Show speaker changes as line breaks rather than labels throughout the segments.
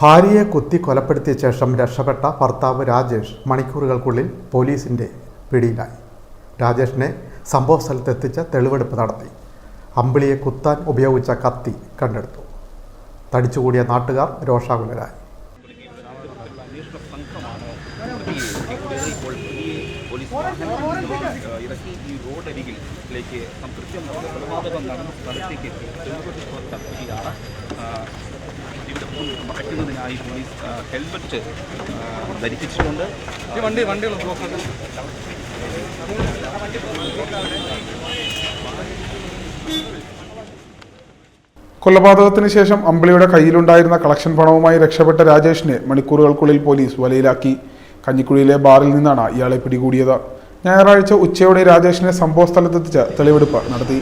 ഭാര്യയെ കുത്തി കൊലപ്പെടുത്തിയ ശേഷം രക്ഷപ്പെട്ട ഭർത്താവ് രാജേഷ് മണിക്കൂറുകൾക്കുള്ളിൽ പോലീസിന്റെ പിടിയിലായി. രാജേഷിനെ സംഭവ സ്ഥലത്തെത്തിച്ച് തെളിവെടുപ്പ് നടത്തി. അമ്പിളിയെ കുത്താൻ ഉപയോഗിച്ച കത്തി കണ്ടെടുത്തു. തടിച്ചുകൂടിയ നാട്ടുകാർ രോഷാകുലരായി.
ഇറക്കി റോഡരികിലേക്ക് കൃത്യം കൊലപാതകം നടന്ന സ്ഥലത്തേക്ക് എത്തി തെളിവുകൾ ഇവിടെ പോലീസ് ഹെൽമറ്റ് ധരിപ്പിച്ചിട്ടുണ്ട് ഈ വണ്ടി വണ്ടികൾ
കൊലപാതകത്തിന് ശേഷം അമ്പിളിയുടെ കയ്യിലുണ്ടായിരുന്ന കളക്ഷൻ പണവുമായി രക്ഷപ്പെട്ട രാജേഷിനെ മണിക്കൂറുകൾക്കുള്ളിൽ പോലീസ് വലയിലാക്കി. കഞ്ഞിക്കുഴിയിലെ ബാറിൽ നിന്നാണ് ഇയാളെ പിടികൂടിയത്. ഞായറാഴ്ച ഉച്ചയോടെ രാജേഷിനെ സംഭവ സ്ഥലത്തെത്തിച്ച് തെളിവെടുപ്പ് നടത്തി.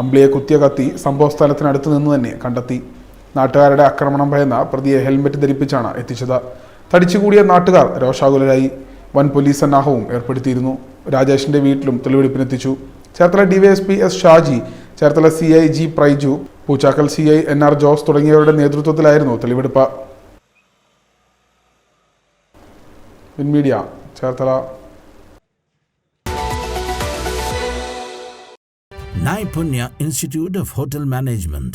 അമ്പിളിയെ കുത്തിയ കത്തി സംഭവ സ്ഥലത്തിനടുത്ത് നിന്ന് തന്നെ കണ്ടെത്തി. നാട്ടുകാരുടെ ആക്രമണം ഭയന്ന പ്രതിയെ ഹെൽമറ്റ് ധരിപ്പിച്ചാണ് എത്തിച്ചത്. തടിച്ചുകൂടിയ നാട്ടുകാർ രോഷാകുലരായി. വൻ പോലീസ് സന്നാഹവും ഏർപ്പെടുത്തിയിരുന്നു. രാജേഷിന്റെ വീട്ടിലും തെളിവെടുപ്പിനെത്തിച്ചു. Cherthala DYSP S Shaji Cherthala C I G Praiju Poochakkal C I N R Jose തുടങ്ങിയവരുടെ നേതൃത്വത്തിലായിരുന്നു തെളിവെടുപ്പ്. Media Cherthala.
Of Hotel Management,